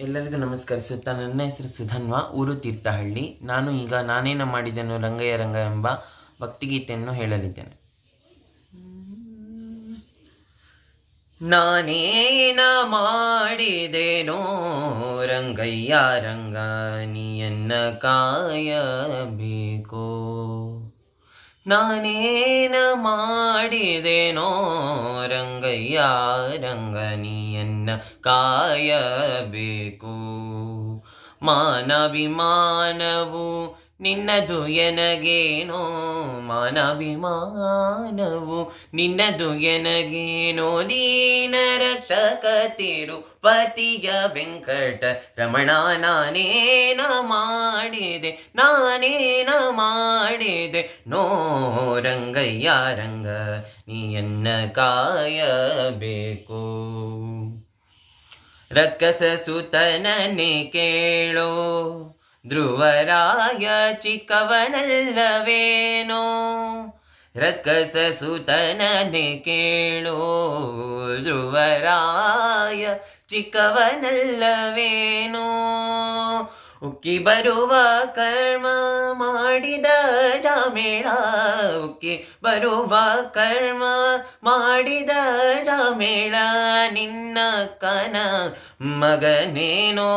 ಎಲ್ಲರಿಗೂ ನಮಸ್ಕರಿಸುತ್ತಾ ನನ್ನ ಹೆಸರು ಸುಧನ್ವ, ಊರು ತೀರ್ಥಹಳ್ಳಿ. ನಾನು ಈಗ ನಾನೇನ ಮಾಡಿದೆನು ರಂಗಯ್ಯ ರಂಗ ಎಂಬ ಭಕ್ತಿಗೀತೆಯನ್ನು ಹೇಳಲಿದ್ದೇನೆ. ನಾನೇನ ಮಾಡಿದೆನೋ ರಂಗಯ್ಯ ರಂಗ ನೀಯನ್ನ ಕಾಯಬೇಕು. ನಾನೇನ ಮಾಡಿದೆನೋ ರಂಗಯ್ಯ ರಂಗನಿಯನ್ನ ಕಾಯಬೇಕು. ಮಾನಭಿಮಾನವು ನಿನ್ನದು ಎನಗೇನೋ ಮಾನಭಿಮಾನವು, ನಿನ್ನದು ಎನಗೇನೋ ದೀನ ರಕ್ಷಕ ತಿರುಪತಿಯ ವೆಂಕಟ ರಮಣ ನಾನೇನ ಮಾಡಿದೆ ನಾನೇನ ಮಾಡಿದೆ, ನೋ ರಂಗಯ್ಯ ರಂಗ ನೀಯನ್ನ ಕಾಯಬೇಕು? ರಕ್ಕಸ ಸುತನನೆ ಕೇಳೋ ಧ್ರುವರಾಯ ಚಿಕ್ಕವನಲ್ಲವೇನೋ? ರಕ್ಕಸ ಸುತನನೆ ಕೇಳೋ ಧ್ರುವರಾಯ ಚಿಕ್ಕವನಲ್ಲವೇನೋ? ಉಕ್ಕಿ ಬರುವ ಕರ್ಮ ಮಾಡಿದ ಜಾಮೇಳ, ಉಕ್ಕಿ ಬರುವ ಕರ್ಮ ಮಾಡಿದ ಜಾಮೇಳ, ನಿನ್ನ ಕನ ಮಗನೇನೋ?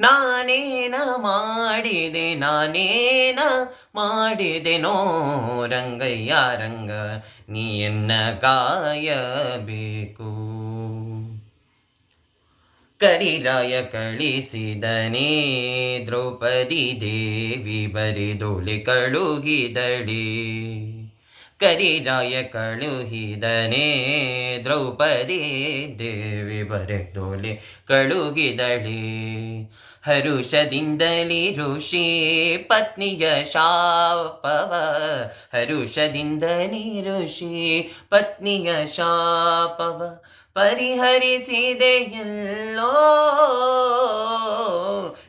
ನಾನೇನ ಮಾಡಿದೆ ನಾನೇನ ಮಾಡಿದೆನೋ ರಂಗಯ್ಯ ರಂಗ ನೀಯನ್ನ ಕಾಯಬೇಕು? ಕರಿರಾಯ ಕಳಿಸಿದನೇ ದ್ರೌಪದಿ ದೇವಿ ಬರಿದೊಳಿ ಕಳುಹಿದಳಿ. ಕರಿರಾಯ ಕಳುಹಿದನೇ ದ್ರೌಪದಿ ದೇವಿ ಬರೆದೋಲೆ ಕಳುಹಿದಳಿ. ಹರುಷದಿಂದಲಿ ಋಷಿ ಪತ್ನಿಯ ಶಾಪವ. ಹರುಷದಿಂದಲಿ ಋಷಿ ಪತ್ನಿಯ ಶಾಪವ. ಪರಿಹರಿಸಿದೆ ಎಲ್ಲೋ,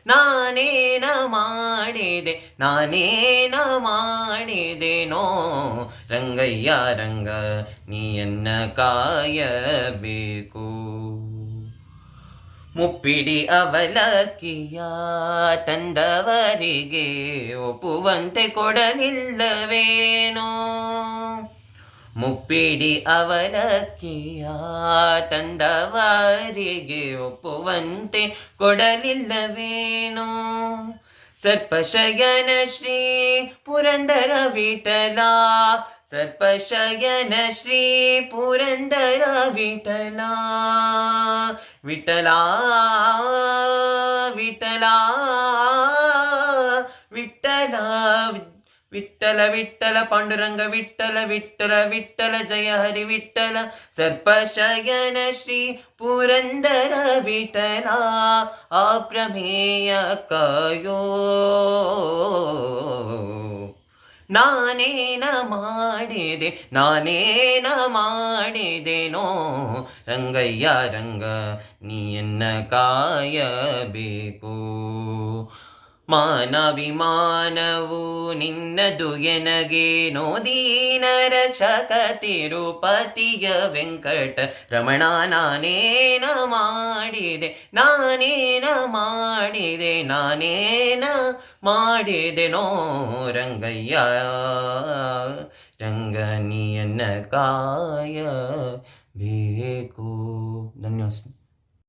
ನಾನೇನ ಮಾಡಿದೆ, ನಾನೇನ ಮಾಡಿದೆನೋ. ರಂಗಯ್ಯ, ರಂಗ, ನೀಯನ್ನ ಕಾಯಬೇಕು. ಮುಪ್ಪಿಡಿ ಅವಲಕ್ಕಿಯ ತಂದವರಿಗೆ ಒಪ್ಪುವಂತೆ ಕೊಡಲಿಲ್ಲವೇನೋ? ಮುಪ್ಪಿಡಿ ಅವಲಕ್ಕಿಯ ತಂದವರಿಗೆ ಒಪ್ಪುವಂತೆ ಕೊಡಲಿಲ್ಲವೇನೋ? ಸರ್ಪಶಯನ ಶ್ರೀ ಪುರಂದರ ವಿಠಲ ಸರ್ಪಶಯನ ಶ್ರೀ ಪುರಂದರ ವಿಠಲ ವಿಠಲ ವಿಠಲ ವಿಠಲ ವಿಠಲ ವಿಠಲ ಪಾಂಡುರಂಗ ವಿಠಲ ವಿಠಲ ವಿಠಲ ಜಯ ಹರಿ ವಿಠಲ ಸರ್ಪಶಯನ ಶ್ರೀ ಪುರಂದರ ವಿಠಲ ಅಪ್ರಮೇಯ ಕಾಯೋ ನಾನೇನ ಮಾಡಿದೆ ನಾನೇನ ಮಾಡಿದೆನೋ ರಂಗಯ್ಯ ರಂಗ ನೀಯನ್ನ ಕಾಯಬೇಕು ಮಾನವಿಮಾನವು ನಿನ್ನದು ಎನಗೆ ನೋದೀನರ ಚಕ ತಿರುಪತಿಯ ವೆಂಕಟ ರಮಣ, ನಾನೇನ ಮಾಡಿದೆ ನಾನೇನ ಮಾಡಿದೆ, ನಾನೇನ ಮಾಡಿದೆನೋ ರಂಗಯ್ಯ, ರಂಗನಿಯನ್ನ ಕಾಯ ಬೇಕು ಧನ್ಯವಾದ.